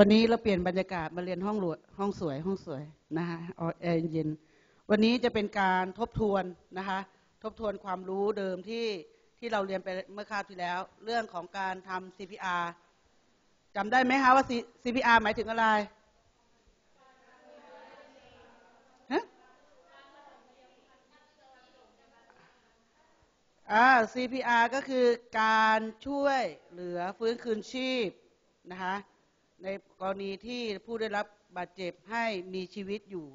วันนี้เราเปลี่ยนบรรยากาศมาเรียนห้องหลวห้องสวยห้องสวยนะคะแอร์เย็น วันนี้จะเป็นการทบทวนนะคะทบทวนความรู้เดิมที่ที่เราเรียนไปเมื่อคราวที่แล้ว เรื่องของการทำ CPR จำได้ไหมคะว่า CPR หมายถึงอะไรฮะอ่า CPR ก็คือการช่วยเหลือฟื้นคืนชีพนะคะ ในกรณีที่ผู้ได้รับบาดเจ็บให้มีชีวิตอยู่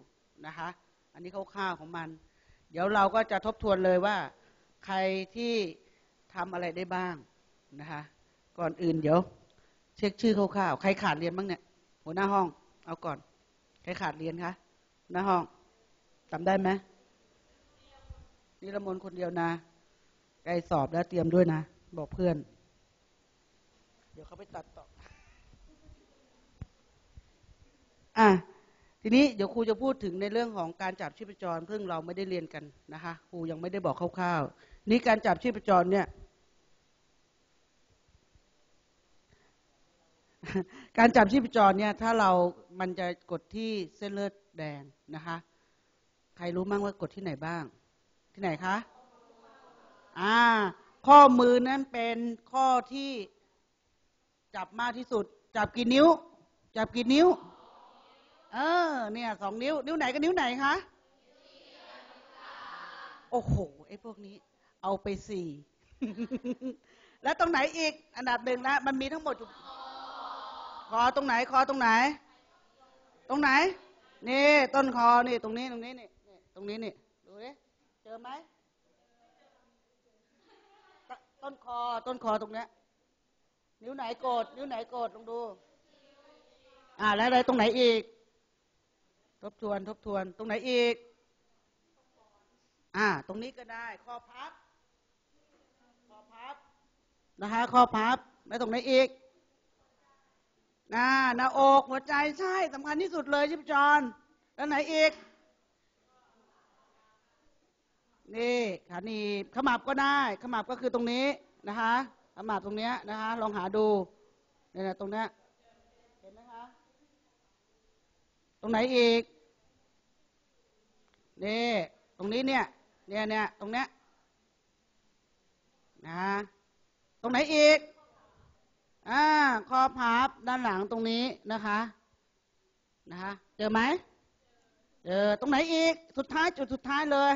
นะคะ อันนี้คร่าวๆของมัน เดี๋ยวเราก็จะทบทวนเลยว่า ใครที่ทำอะไรได้บ้างนะคะ ก่อนอื่นเดี๋ยว เช็คชื่อคร่าวๆใครขาดเรียนบ้างเนี่ยหัวหน้าห้อง เอาก่อน ใครขาดเรียนคะหน้าห้องจำได้ไหมนี่ละมนคนเดียวนะใกล้สอบแล้วเตรียมด้วยนะ บอกเพื่อน เดี๋ยวเขาไปตัดต่อ อะทีนี้เดี๋ยวครูจะพูดถึงในเรื่องของการจับชีพจรเพิ่งเราไม่ได้เรียนกันนะคะครูยังไม่ได้บอกคร่าวๆนี่การจับชีพจรเนี่ย การจับชีพจรเนี่ย ถ้าเรามันจะกดที่เส้นเลือดแดงนะคะ ใครรู้มั่งว่ากดที่ไหนบ้าง ที่ไหนคะอ่า ข้อมือนั้นเป็นข้อที่จับมากที่สุด จับกี่นิ้ว จับกี่นิ้ว เออ เนี่ยสองนิ้ว นิ้วไหนกับนิ้วไหนคะโอ้โหไอ้พวกนี้ เอาไปสี่แล้วตรงไหนอีก อันดับหนึ่งนะมันมีทั้งหมดอยู่คอตรงไหน คอตรงไหน ตรงไหน นี่ ต้นคอนี่ ตรงนี้ตรงนี้นี่ตรงนี้นี่ดูดิเจอไหมต้นคอต้นคอตรงเนี้ย นิ้วไหนโกดนิ้วไหนโกดลองดู อ่าแล้วอะไรตรงไหนอีก ทบทวน ทบทวน ตรงไหนอีก อ่า ตรงนี้ก็ได้ข้อพับข้อพับ นะคะข้อพับ แล้วตรงไหนอีกน่าหน้าอกหัวใจใช่สำคัญที่สุดเลยชิพจร แล้วไหนอีก นี่ขาหนีบขมับก็ได้ ขมับก็คือตรงนี้นะคะขมับตรงเนี้ยนะคะ ลองหาดูเนี่ยตรงเนี้ย เห็นไหมคะ ตรงไหนอีกนี่ตรงนี้เนี่ยเนี่ยเนี่ยตรงเนี้ยนะตรงไหนอีกอ่าคอพับด้านหลังตรงนี้นะคะนะคะเจอไหมเจอตรงไหนอีก สุดท้ายจุดสุดท้ายเลย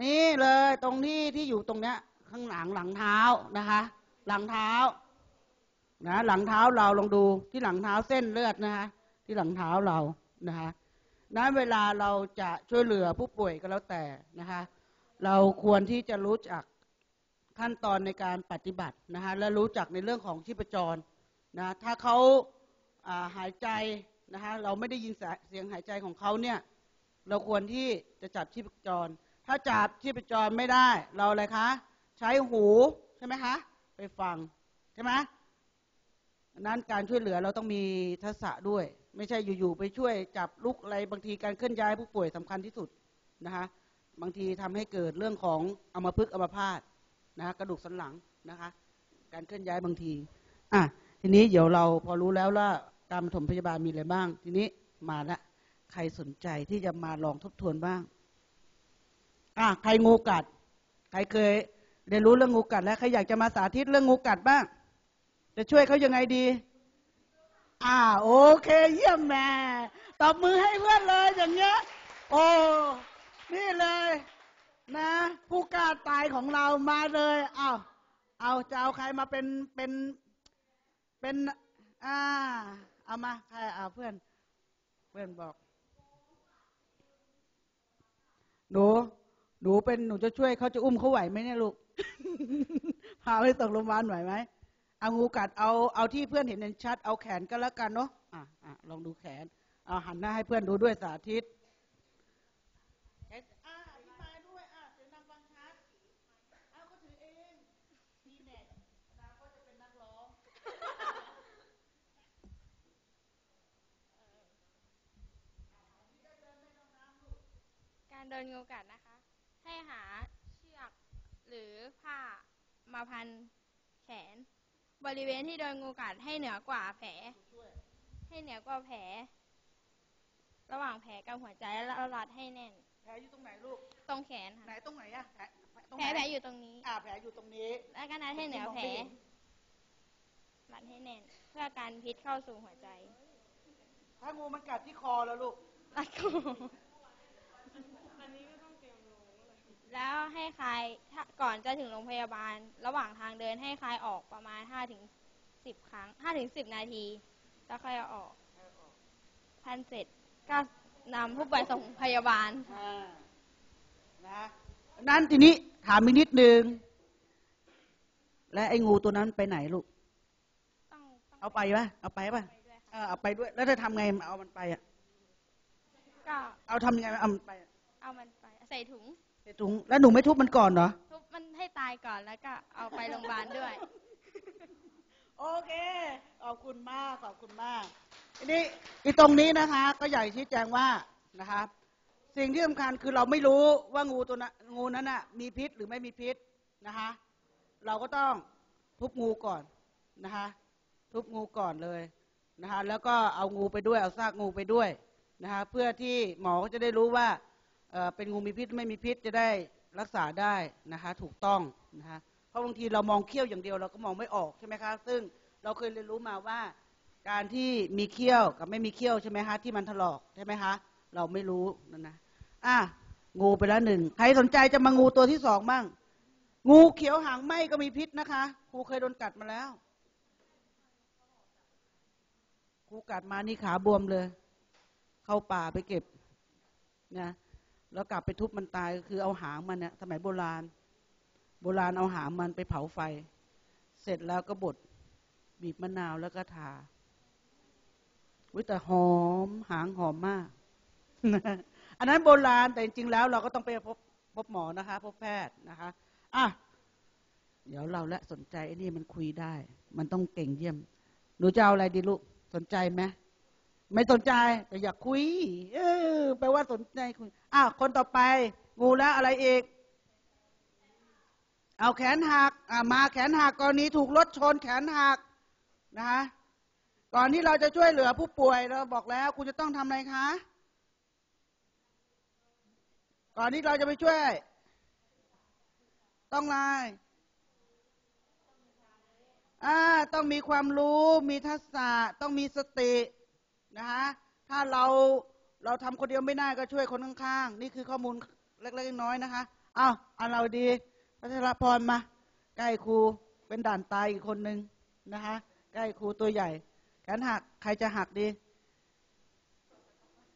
นี่เลยตรงที่ที่อยู่ตรงเนี้ย ข้างหลังหลังเท้านะคะ หลังเท้านะหลังเท้าเราลองดูที่หลังเท้าเส้นเลือดนะคะ ที่หลังเท้าเรานะคะนั้นเวลาเราจะช่วยเหลือผู้ป่วยก็แล้วแต่นะคะ เราควรที่จะรู้จักขั้นตอนในการปฏิบัตินะคะและรู้จักในเรื่องของชีพจรนะถ้าเขาหายใจนะคะเราไม่ได้ยินเสียงหายใจของเขาเนี่ยเราควรที่จะจับชีพจร ถ้าจับชีพจรไม่ได้เราอะไรคะ ใช้หูใช่ไหมคะไปฟังใช่ไหมนั้นการช่วยเหลือเราต้องมีทักษะด้วย ไม่ใช่อยู่ๆไปช่วยจับลุกอะไรบางทีการเคลื่อนย้ายผู้ป่วยสำคัญที่สุดนะคะบางทีทำให้เกิดเรื่องของอัมพฤกษ์อัมพาตนะกระดูกสันหลังนะคะ การเคลื่อนย้ายบางทีอะทีนี้เดี๋ยวเราพอรู้แล้วว่าการปฐมพยาบาลมีอะไรบ้าง ทีนี้มาละใครสนใจที่จะมาลองทบทวนบ้างอะใครงูกัด ใครเคยเรียนรู้เรื่องงูกัด แล้วใครอยากจะมาสาธิตเรื่องงูกัดบ้าง จะช่วยเขายังไงดี อ่าโอเค เยี่ยมแม่ตบมือให้เพื่อนเลยอย่างเงี้ย โอ้นี่เลยนะ ผู้กล้าตายของเรามาเลยเอาเอาจะเอาใครมาเป็นเป็นเป็นอ่าเอามาใครเอาเพื่อน เพื่อนบอก หนูหนูเป็นหนูจะช่วยเขาจะอุ้มเขาไหวไหมเนี่ยลูกพาไปส่งโรงพยาบาลไหวไหม เอางูกัดเอาเอาที่เพื่อนเห็นชัด เอาแขนก็แล้วกันเนาะอะอะลองดูแขนเอาหันหน้าให้เพื่อนดูด้วยสาธิตการโดนงูกัดนะคะ ให้หาเชือกหรือผ้ามาพันแขน บริเวณที่โดนงูกัดให้เหนือกว่าแผล ให้เหนียวกว่าแผล ระหว่างแผลกับหัวใจแล้วเรารัดให้แน่น แผลอยู่ตรงไหนลูก ตรงแขนไหนค่ะตรงไหนอะแผลตรงแผไหลนแผลอยู่ตรงนี้ อ่าแผลอยู่ตรงนี้ แล้วก็นัดให้เหนียวแผลรัดให้แน่น เพื่อการพิษเข้าสู่หัวใจ ถ้างูมันกัดที่คอแล้วลูก รัดคอ แล้วให้คลายถ้าก่อนจะถึงโรงพยาบาล ระหว่างทางเดินให้คลายออกประมาณห้าถึงสิบครั้งห้าถึงสิบนาที แล้วค่อยเอาออกพันเสร็จก็นำผู้ป่วยส่งพยาบาลอ่านะนั้นทีนี้ถามอีกนิดนึง และไอ้งูตัวนั้นไปไหนลูกต้องต้องเอาไปปะเอาไปปะไปด้วยเอค่ะอเอาไปด้วย แล้วจะทำไงเอามันไปอะก็เอาทำยังไงเอามันไปอะเอามันไป ใส่ถุง ใส่ถุงแล้วหนูไม่ทุบมันก่อนเหรอ ทุบมันให้ตายก่อนแล้วก็เอาไปโรงพยาบาลด้วย โอเคขอบคุณมากขอบคุณมากทีนี้อีตรงนี้นะคะ ก็อยากชี้แจงว่านะคะสิ่งที่สำคัญคือเราไม่รู้ว่างูตัวนั้นงูนั้นน่ะมีพิษหรือไม่มีพิษนะคะ เราก็ต้องทุบงูก่อนนะคะ ทุบงูก่อนเลยนะคะ แล้วก็เอางูไปด้วยเอาซากงูไปด้วยนะคะ เพื่อที่หมอก็จะได้รู้ว่าเอ่อ เป็นงูมีพิษไม่มีพิษจะได้รักษาได้นะคะถูกต้องนะคะเพราะบางทีเรามองเขี้ยวอย่างเดียวเราก็มองไม่ออกใช่ไหมคะซึ่งเราเคยเรียนรู้มาว่า การที่มีเขี้ยวกับไม่มีเขี้ยวใช่ไหมคะที่มันถลอกใช่ไหมคะเราไม่รู้นั่นนะอะงูไปแล้วหนึ่งใครสนใจจะมางูตัวที่สองบ้างงูเขียวหางไหมก็มีพิษนะคะครูเคยโดนกัดมาแล้วครูกัดมานี่ขาบวมเลย เข้าป่าไปเก็บนะ แล้วกลับไปทุบมันตายก็คือเอาหางมันเนี่ยสมัยโบราณ โบราณเอาหางมันไปเผาไฟ เสร็จแล้วก็บดบีบมะนาวแล้วก็ทาวิแต่หอมหางหอมมาก อันนั้นโบราณแต่จริงๆแล้วเราก็ต้องไปพบพบหมอนะคะ พบแพทย์นะคะอะเดี๋ยวเราและสนใจไอ้นี่มันคุยได้ มันต้องเก่งเยี่ยม หนูจะเอาอะไรดีลูก สนใจไหม ไม่สนใจแต่อยากคุย เออแปลว่าสนใจคุยอะคนต่อไป งูแล้วอะไรอีก เอาแขนหักอะมาแขนหักกรณีถูกรถชนแขนหักนะคะก่อนที่เราจะช่วยเหลือผู้ป่วยเราบอกแล้ว คุณจะต้องทำอะไรคะ ก่อนที่เราจะไปช่วย ต้องอะไรอ่าต้องมีความรู้ มีทักษะ ต้องมีสติ นะคะถ้าเราเราทำคนเดียวไม่ได้ก็ช่วยคนข้างๆ นี่คือข้อมูลเล็กๆน้อยๆนะคะอ้าวอันเราดีพัชรพรมาใกล้ครูเป็นด่านตายอีกคนหนึ่งนะคะใกล้ครูตัวใหญ่แขนหักใครจะหักดี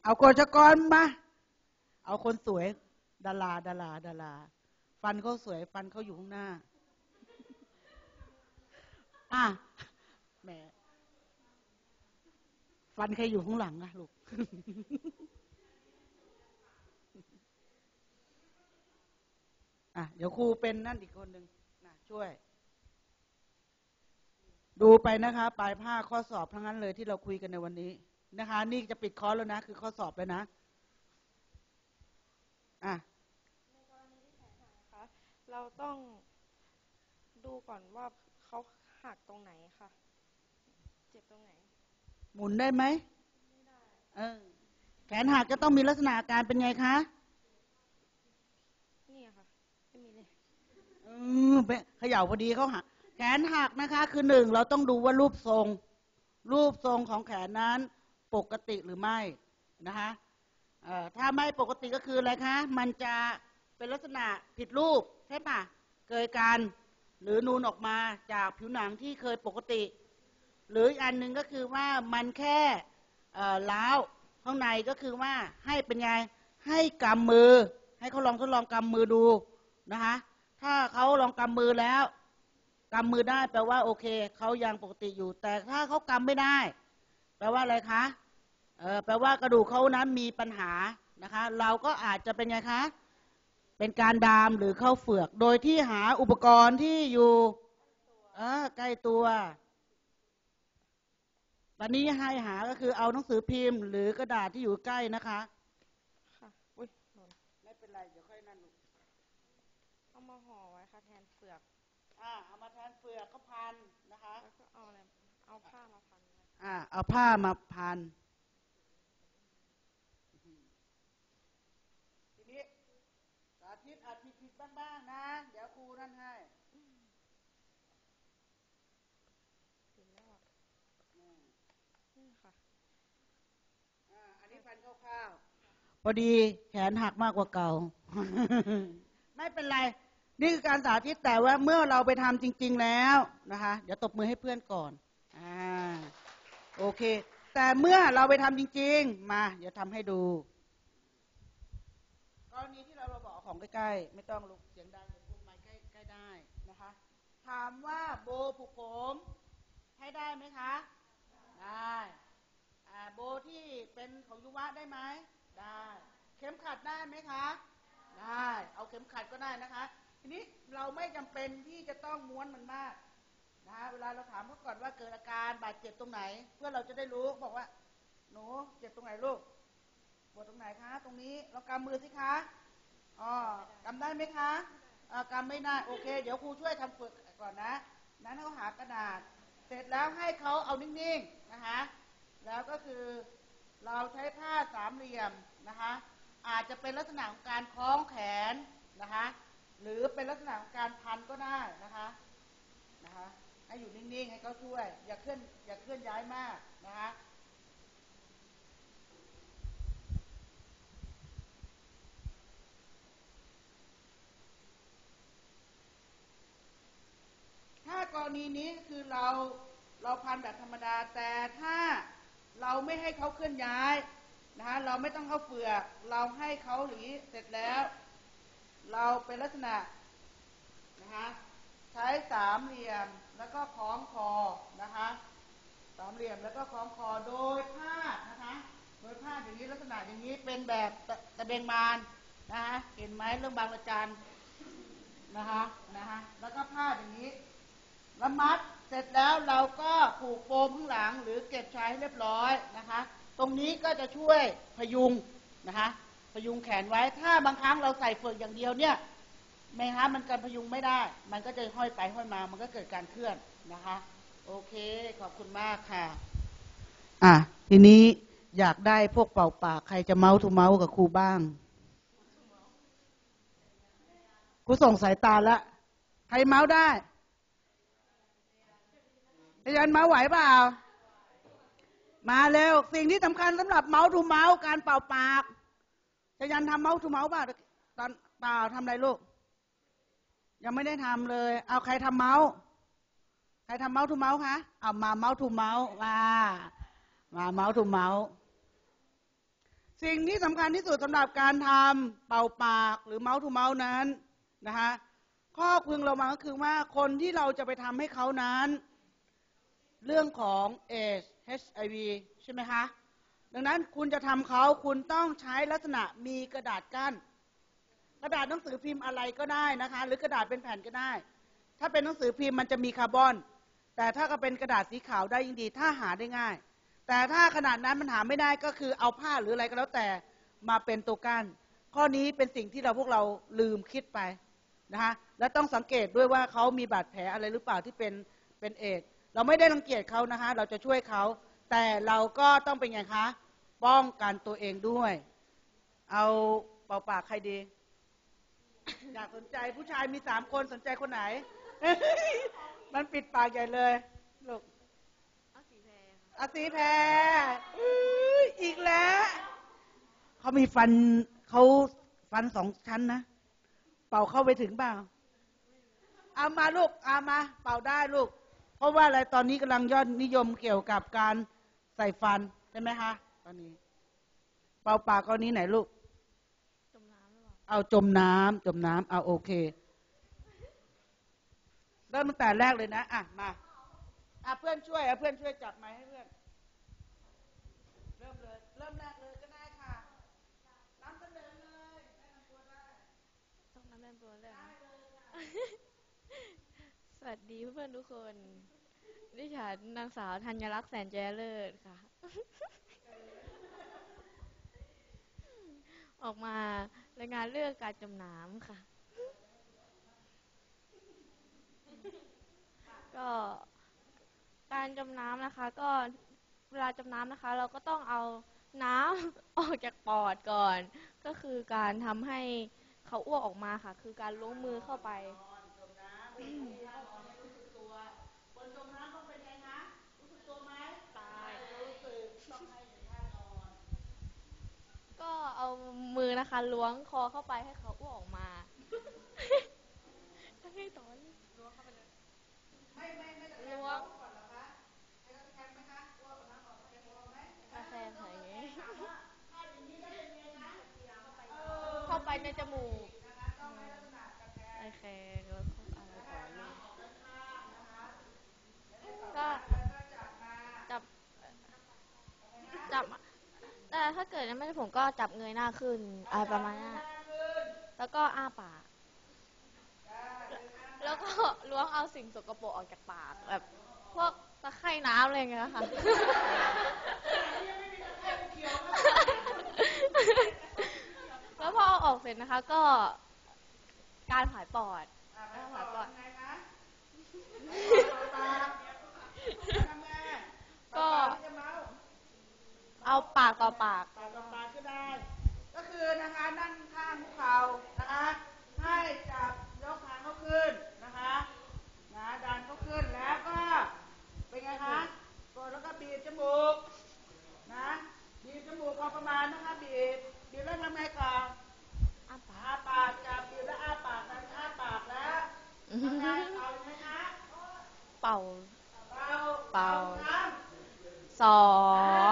เอาโกชกรมาเอาคนสวยดาราดาราดาราฟันเขาสวย ฟันเขาอยู่ข้างหน้า อะแหม ฟันใครอยู่ข้างหลังอะลูก อะ เดี๋ยวครูเป็นนั่นอีกคนหนึ่งนะช่วย ดูไปนะคะ ปลายผ้าข้อสอบทั้งนั้นเลยที่เราคุยกันในวันนี้ นะคะ นี่จะปิดคอร์สแล้วนะ คือข้อสอบแล้วนะ อะคะเราต้องดูก่อนว่าเขาหักตรงไหนค่ะ เจ็บตรงไหน หมุนได้ไหมเออแขนหักจะต้องมีลักษณะอาการเป็นไงคะนี่ค่ะไม่มีเลยอืมเป็นเขย่าพอดีเขาหักแขนหักนะคะ คือหนึ่งเราต้องดูว่ารูปทรง รูปทรงของแขนนั้น ปกติหรือไม่นะคะเอ่อถ้าไม่ปกติก็คืออะไรคะ มันจะเป็นลักษณะผิดรูปใช่ปะเกิดการหรือนูนออกมาจากผิวหนังที่เคยปกติ หรืออีกอันหนึ่งก็คือว่ามันแค่เล้าวข้างในก็คือว่าให้เป็นไงให้กำมือ ให้เขาลองทดลองกำมือดูนะคะถ้าเขาลองกำมือแล้วกำมือได้แปลว่าโอเคเขายังปกติอยู่ แต่ถ้าเขากำไม่ได้ แปลว่าอะไรคะเออแปลว่ากระดูกเขานั้นมีปัญหานะคะ เราก็อาจจะเป็นไงคะเป็นการดามหรือเข้าเฝือก โดยที่หาอุปกรณ์ที่อยู่ใกล้ตัว ตอนนี้ให้หาก็คือเอาหนังสือพิมพ์ หรือกระดาษที่อยู่ใกล้นะคะ ค่ะ อุ้ยหล่นไม่เป็นไรเดี๋ยวค่อยนั่นลูกเอามาห่อไว้ค่ะแทนเปลือก อ่าเอามาแทนเฟือกก็พันนะคะ แล้วก็เอาอะไร เอาผ้ามาพันไว้อ่าเอาผ้ามาพัน ทีนี้สาธิตอาจผิดผิดๆบ้างๆนะ เดี๋ยวครูนั่นให้เห็นแล้วอะนี่ค่ะ อ่า อันนี้ พอดีแขนหักมากกว่าเก่า ไม่เป็นไร นี่คือการสาธิตแต่ว่าเมื่อเราไปทำจริง ๆแล้วนะคะ เดี๋ยวตบมือให้เพื่อนก่อนอ่าโอเค แต่เมื่อเราไปทำจริง ๆ มาเดี๋ยวทำให้ดูกรณีที่เราเราบอกของใกล้ๆไม่ต้องลุกเสียงดังเดี๋ยวพูดไม้ใกล้ใกล้ได้นะคะ ถามว่าโบผูกผมให้ได้ไหมคะ ได้ โบที่เป็นของยุวะได้ไหมได้ เข็มขัดได้ไหมคะ ได้ เอาเข็มขัดก็ได้นะคะ ทีนี้เราไม่จำเป็นที่จะต้องม้วนมันมากนะเวลาเราถามเขาก่อนว่าเกิดอาการบาดเจ็บตรงไหน เพื่อเราจะได้รู้บอกว่า หนูเจ็บตรงไหนลูกปวดตรงไหนคะ ตรงนี้เรากำมือสิคะอ๋อกำได้ไหมคะอ่ากำไม่ได้โอเค เดี๋ยวครูช่วยทำฝึกก่อนนะ นั้นเขาหากระดาษ เสร็จแล้วให้เขาเอานิ่งๆนะคะ แล้วก็คือเราใช้ผ้าสามเหลี่ยมนะคะ อาจจะเป็นลักษณะของการคล้องแขนนะคะ หรือเป็นลักษณะของการพันก็ได้นะคะนะคะให้อยู่นิ่งๆให้เขาช่วย อย่าเคลื่อนอย่าเคลื่อนย้ายมากนะคะถ้ากรณีนี้คือเราเราพันแบบธรรมดาแต่ถ้า เราไม่ให้เขาเคลื่อนย้ายนะคะเราไม่ต้องเข้าเฟือกเราให้เขาหรือเสร็จแล้ว เราเป็นลักษณะนะคะใช้สามเหลี่ยมแล้วก็คล้องคอนะคะสามเหลี่ยมแล้วก็คล้องคอโดยผ้านะคะโดยผ้าอย่างนี้ลักษณะอย่างนี้เป็นแบบตะเบงมานนะคะเห็นไหมเรื่องบางระจันนะคะนะคะแล้วก็ผ้าอย่างนี้แล้วมัด เสร็จแล้วเราก็ผูกโฟมข้างหลังหรือเก็บใช้ให้เรียบร้อยนะคะ ตรงนี้ก็จะช่วยพยุงนะคะพยุงแขนไว้ถ้าบางครั้งเราใส่เฟือกอย่างเดียวเนี่ยไม่ฮะมันการพยุงไม่ได้ มันก็จะห้อยไปห้อยมา มันก็เกิดการเคลื่อนนะคะ โอเค ขอบคุณมากค่ะ อะ ทีนี้อยากได้พวกเป่าปาก ใครจะเมาส์ทูเมาส์กับครูบ้างครูส่งสายตาละ ใครเมาส์ได้ อาจารย์เมาไหวเปล่า มาเร็ว สิ่งที่สำคัญสำหรับเมาส์ทูเมาส์การเป่าปากอาจารย์ทำเมาส์ทูเมาส์ป่ะตอนเปล่าทำอะไรลูก ยังไม่ได้ทำเลย เอาใครทำเมาส์ใครทำเมาส์ทูเมาส์คะเอามาเมาส์ทูเมาส์มามาเมาส์ทูเมาส์สิ่งที่สำคัญที่สุดสำหรับการทำเป่าปากหรือเมาส์ทูเมาส์นั้นนะคะข้อพึงเรามาก็คือว่าคนที่เราจะไปทำให้เขานั้น เรื่องของเอช HIV ใช่ไหมคะ ดังนั้นคุณจะทำเขาคุณต้องใช้ลักษณะมีกระดาษกั้น กระดาษหนังสือพิมพ์อะไรก็ได้นะคะ หรือกระดาษเป็นแผ่นก็ได้ ถ้าเป็นหนังสือพิมพ์มันจะมีคาร์บอน แต่ถ้าก็เป็นกระดาษสีขาวได้ยิ่งดี ถ้าหาได้ง่าย แต่ถ้าขนาดนั้นมันหาไม่ได้ก็คือเอาผ้าหรืออะไรก็แล้วแต่มาเป็นตัวกั้น ข้อนี้เป็นสิ่งที่เราพวกเราลืมคิดไปนะคะและต้องสังเกตด้วยว่าเขามีบาดแผลอะไรหรือเปล่าที่เป็นเป็นเอด เราไม่ได้รังเกียจเขานะคะ เราจะช่วยเขา แต่เราก็ต้องเป็นไงคะ ป้องกันตัวเองด้วย เอาเป่าปากใครดี อยากสนใจผู้ชายมีสามคนสนใจคนไหน มันปิดปากใหญ่เลยลูกอาสีแพรอาสีแพรอีกแล้ว เขามีฟันเขาฟันสองชั้นนะ เป่าเข้าไปถึงเปล่าเอามาลูกเอามา เป่าได้ลูก เพราะว่าอะไรตอนนี้กำลังยอดนิยมเกี่ยวกับการใส่ฟันใช่ไหมคะ ตอนนี้ เป่าปากกรณีไหนลูก จมน้ำหรือเปล่าเอาจมน้ำจมน้ำเอาโอเคเริ่มตั้งแต่แรกเลยนะ อะ มา อะเพื่อนช่วยอะเพื่อนช่วยจับไม้ให้เพื่อน เริ่มเลย เริ่มแรกเลยก็ได้ค่ะนำเสนอเลยแนะนำตัวได้ต้องน้ำแน่นตัวเลยนะส วัสดีเพื่อนๆทุกคน ดิฉันนางสาวธัญลักษ์แสนแจเลิศค่ะ ออกมารายงานเรื่องการจมน้ำค่ะ ก็การจมน้ำนะคะ ก็เวลาจมน้ำนะคะ เราก็ต้องเอาน้ำออกจากปอดก่อน ก็คือการทำให้เขาอ้วกออกมาค่ะ คือการล้วงมือเข้าไป คนจมน้ำต้องเป็นไงคะรู้สึกตัวไหมตายรู้สึกต้องให้เห็นท่าก่อน ก็เอามือนะคะล้วงคอเข้าไปให้เขาอ้วกออกมาจะให้ต่อเลยไม่ไม่ไม่ต้องล้วงก่อนเหรอคะให้เขาแทงไหมคะอ้วกเอาน้ำออกแทงออกไหมกาแฟใส่อย่างงี้ถามว่าถ้าอย่างนี้แล้วเป็นไงนะเออเข้าไปในจมูกนะคะต้องให้ลักษณะกระแทกโอเคแล้วก็อะไรต่อเลย ออกด้านข้างนะคะ ก็จับ จับ แต่ถ้าเกิดยังไม่ได้ผมก็จับเงยหน้าขึ้นอะไรประมาณนั้นแล้วก็อ้าปาก แล้วก็ล้วงเอาสิ่งสกปรกออกจากปากแบบ พวกตะไคร่น้ำอะไรอย่างเงี้ยค่ะ แล้วพอเอาออกเสร็จนะคะ ก็การผายปอดอะไปผายปอดไงคะ ก็ จะเมาเอาปากต่อปาก ปากต่อปากก็ได้ ก็คือนะคะนั่งข้างเขานะคะ ให้จับยกหาเขาขึ้นนะคะ นะดันเขาขึ้นแล้วก็ เป็นไงคะกดแล้วก็บีบจมูก นะ บีบจมูกพอประมาณนะคะบีบบีบแล้วทำไงก่อน อ้าปา อาก ปากจับบีบแล้วอ้าปากดันอ้าปากแล้วทำไงเอาไหมคะ เป่า เป่า เป่า ครั้ง สอ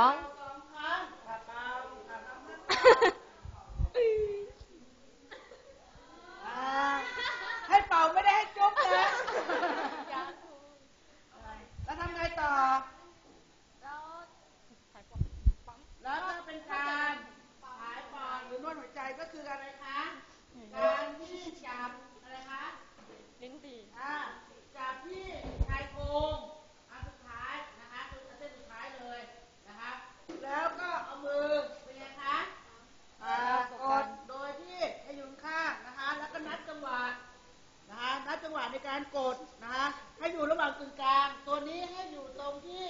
ง สองครั้งอะเป่าอะน้ำมันอ่าให้เป่าไม่ได้ให้จุ๊บนะ แล้วทำไงต่อ แล้ว แล้วก็เป็นการหายปอดหรือนวดหัวใจก็คืออะไรคะ การที่จับอะไรคะ ลิ้นปี่ อ่าจับที่ชายโครงอันสุดท้ายนะคะคืออันเส้นสุดท้ายเลยนะคะ แล้วก็เอามือเป็นไงคะอ่ากดโดยที่ให้อยืนข้างนะคะ แล้วก็นัดจังหวะนะคะนัดจังหวะใน การกดนะคะให้อยู่ระหว่างกึ่งกลาง ตัวนี้ให้อยู่ตรงที่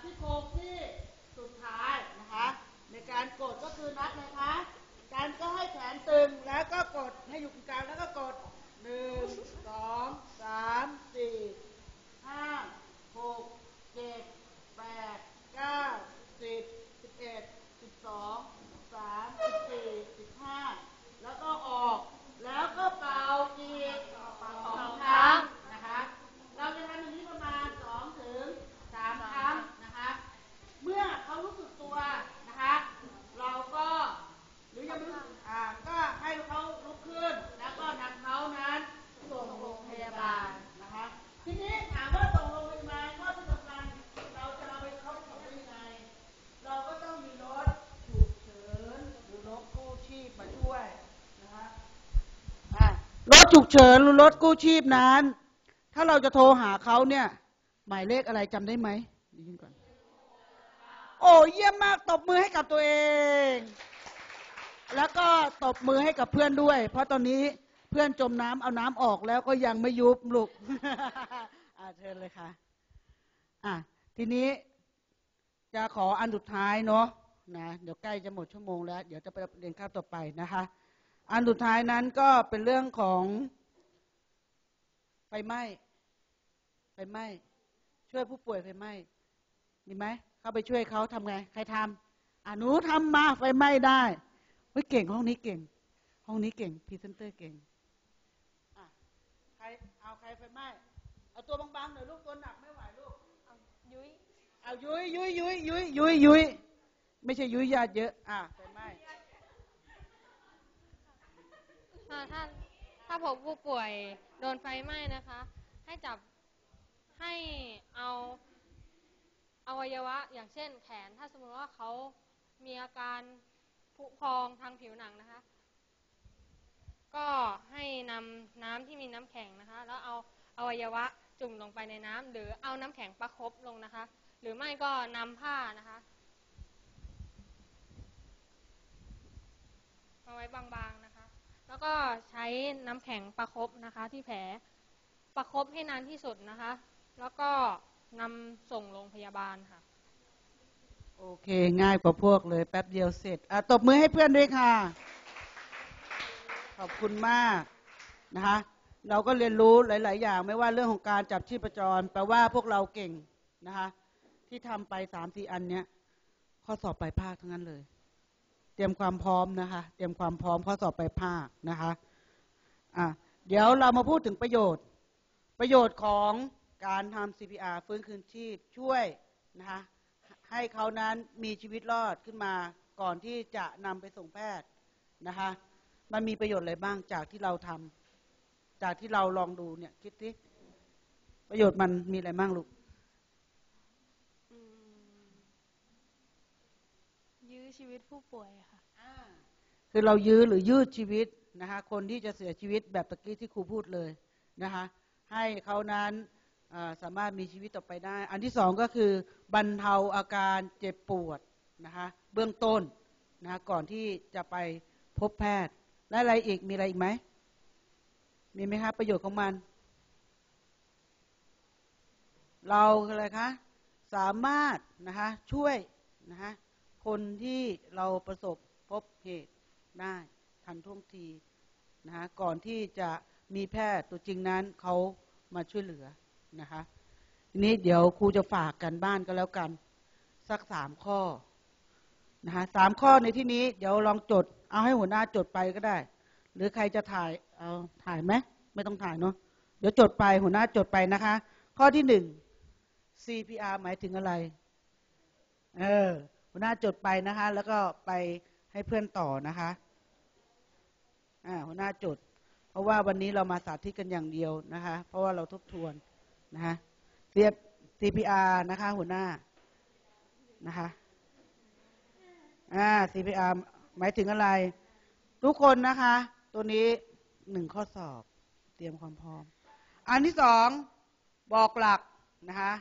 ที่โครงที่สุดท้ายนะคะ ในการกดก็คือนัดเลยคะ การก็ให้แขนตึงแล้วก็กดให้อยู่กึ่งกลางแล้วก็กดหนึ่งสองสามสี่ห้าหกเจ็ดแปดเก้าสิบสิบเอ็ดสิบสองสิบสามสิบสี่สิบห้าแล้วก็ออกแล้วก็เป่าอีก สองครั้งนะคะ เราจะทำอย่างนี้ประมาณสองถึงสามครั้งนะคะ เมื่อเขารู้สึกตัวนะคะ เราก็หรือยังไม่รู้สึกอ่าก็ให้เขาลุกขึ้น แล้วก็นำเขานั้นส่งโรงพยาบาลนะคะ ทีนี้ถามว่าส่งโรงพยาบาลข้อที่สำคัญเราจะเอาไปเขาส่งได้ยังไง เราก็ต้องมีรถฉุกเฉินหรือรถกู้ชีพมาช่วยนะคะอะรถ ฉุกเฉินหรือรถกู้ชีพนั้น ถ้าเราจะโทรหาเขาเนี่ย หมายเลขอะไรจำได้ไหมไดียินก่อน โอ้เยี่ยมมากตบมือให้กับตัวเอง แล้วก็ตบมือให้กับเพื่อนด้วย เพราะตอนนี้เพื่อนจมน้ำเอาน้ำออกแล้วก็ยังไม่ยุบลูกอาเชิญเลยค่ะ อะ ทีนี้จะขออันสุดท้ายเนาะนะเดี๋ยวใกล้จะหมดชั่วโมงแล้ว เดี๋ยวจะไปเรียนข้าวต่อไปนะคะ อันสุดท้ายนั้นก็เป็นเรื่องของไฟไหม้ไฟไหม้ช่วยผู้ป่วยไฟไหม้มีไหมเข้าไปช่วยเขาทำไง ใครทำอ่าหนูทำมาไฟไหม้ได้เฮ้ยเก่งห้องนี้เก่ง ห้องนี้เก่งพรีเซนเตอร์เก่งอะใครเอาใครไฟไหม้เอาตัวบางๆหน่อยลูกตัวหนักไม่ไหวลูกยุ้ยเอายุยยุยยุยยุยยุยยุยไม่ใช่ยุยญาติเยอะ อะไฟไหม้ ถ้าถ้าถ้าพบผู้ป่วยโดนไฟไหม้นะคะ ให้จับให้เอาอวัยวะ อย่างเช่นแขน ถ้าสมมติว่าเขามีอาการผุพองทางผิวหนังนะคะ ก็ให้นำน้ำที่มีน้ำแข็งนะคะ แล้วเอาอวัยวะจุ่มลงไปในน้ำหรือเอาน้ำแข็งประคบลงนะคะ หรือไม่ก็นำผ้านะคะมาไว้บางๆนะคะ แล้วก็ใช้น้ำแข็งประคบนะคะ ที่แผลประคบให้นานที่สุดนะคะ แล้วก็นำส่งโรงพยาบาลค่ะ โอเค ง่ายกว่าพวกเลย แป๊บเดียวเสร็จอะตบมือให้เพื่อนด้วยค่ะ ขอบคุณมากนะคะ เราก็เรียนรู้หลาย ๆ อย่าง ไม่ว่าเรื่องของการจับชีพจร แปลว่าพวกเราเก่งนะคะ ที่ทำไปสามสี่อันเนี้ย ข้อสอบไปลายภาคทั้งนั้นเลย เตรียมความพร้อมนะคะ เตรียมความพร้อมข้อสอบไปลายภาคนะคะอะเดี๋ยวเรามาพูดถึงประโยชน์ ประโยชน์ของการทำ CPR ฟื้นคืนชีพช่วยนะคะให้เขานั้นมีชีวิตรอดขึ้นมาก่อนที่จะนำไปส่งแพทย์นะคะมันมีประโยชน์อะไรบ้างจากที่เราทำจากที่เราลองดูเนี่ยคิดสิประโยชน์มันมีอะไรบ้างลูก อืมยื้อ ชีวิตผู้ป่วยค่ะคือเรายื้อหรือยืดชีวิตนะคะคนที่จะเสียชีวิตแบบตะกี้ที่ครูพูดเลยนะคะให้เขานั้นอ่าสามารถมีชีวิตต่อไปได้ อันที่สองก็คือบรรเทาอาการเจ็บปวดนะคะเบื้องต้นนะคะก่อนที่จะไปพบแพทย์ และอะไรอีกมีอะไรอีกไหมมีไหมคะประโยชน์ของมัน เราอะไรคะสามารถนะคะช่วยนะคะ คนที่เราประสบพบเหตุได้ทันท่วงทีนะคะก่อนที่จะมีแพทย์ตัวจริงนั้นเขามาช่วยเหลือนะคะทีนี้เดี๋ยวครูจะฝากกันบ้านก็แล้วกัน สักสามข้อนะคะสามข้อในที่นี้เดี๋ยวลองจด เอาให้หัวหน้าจดไปก็ได้ หรือใครจะถ่ายเอาถ่ายไหมไม่ต้องถ่ายเนาะเดี๋ยวจดไปหัวหน้าจดไปนะคะ ข้อที่หนึ่ง CPR หมายถึงอะไร เออ หัวหน้าจดไปนะคะ แล้วก็ไปให้เพื่อนต่อนะคะอ่าหัวหน้าจด เพราะว่าวันนี้เรามาสาธิตกันอย่างเดียวนะคะ เพราะว่าเราทบทวนนะคะเรียบ CPR นะคะ หัวหน้านะคะอ่า CPR หมายถึงอะไร ทุกคนนะคะ ตัวนี้หนึ่งข้อสอบ เตรียมความพร้อม อันที่สองบอกหลักนะคะ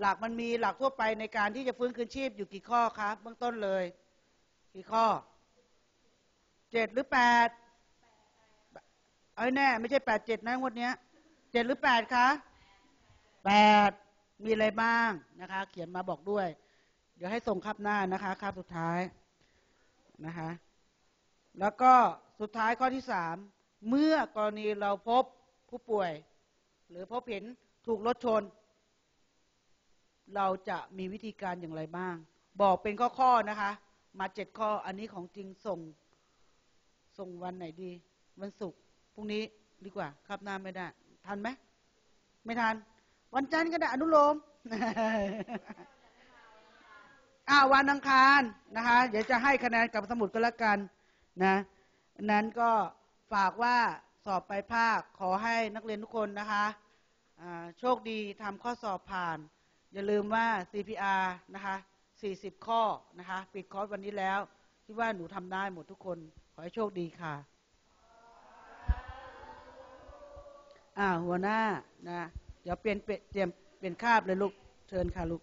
หลักมันมีหลักทั่วไปในการที่จะฟื้นคืนชีพอยู่กี่ข้อครับเบื้องต้นเลย กี่ข้อเจ็ดหรือแปดเอาให้แน่ ไม่ใช่แปดเจ็ดนะงวดเนี้ยเจ็ดหรือแปดคะแปดมีอะไรบ้างนะคะ เขียนมาบอกด้วย เดี๋ยวให้ส่งคับหน้านะคะคับสุดท้ายนะคะ แล้วก็สุดท้ายข้อที่สามเมื่อกรณีเราพบผู้ป่วย หรือพบเห็นถูกรถชน เราจะมีวิธีการอย่างไรบ้าง บอกเป็นข้อๆนะคะ มาเจ็ดข้ออันนี้ของจริงส่ง ส่งวันไหนดี วันศุกร์พรุ่งนี้ดีกว่า ครับหน้าไม่ได้ ทันไหมไม่ทัน วันจันทร์ก็ได้อนุโลมอ่าวันอังคารนะคะ เดี๋ยวจะให้คะแนนกับสมุดก็แล้วกันนะนั้นก็ฝากว่าสอบไปลายภาคขอให้นักเรียนทุกคนนะคะโชคดีทำข้อสอบผ่าน อย่าลืมว่า CPR นะคะ 40 ข้อนะคะ ปิดคอร์สวันนี้แล้วคิดว่าหนูทำได้หมดทุกคน ขอให้โชคดีค่ะ อ่าหัวหน้านะ เดี๋ยวเปลี่ยนเปลี่ยนเตรียมเปลี่ยนคาบเลยลูก เชิญค่ะลูก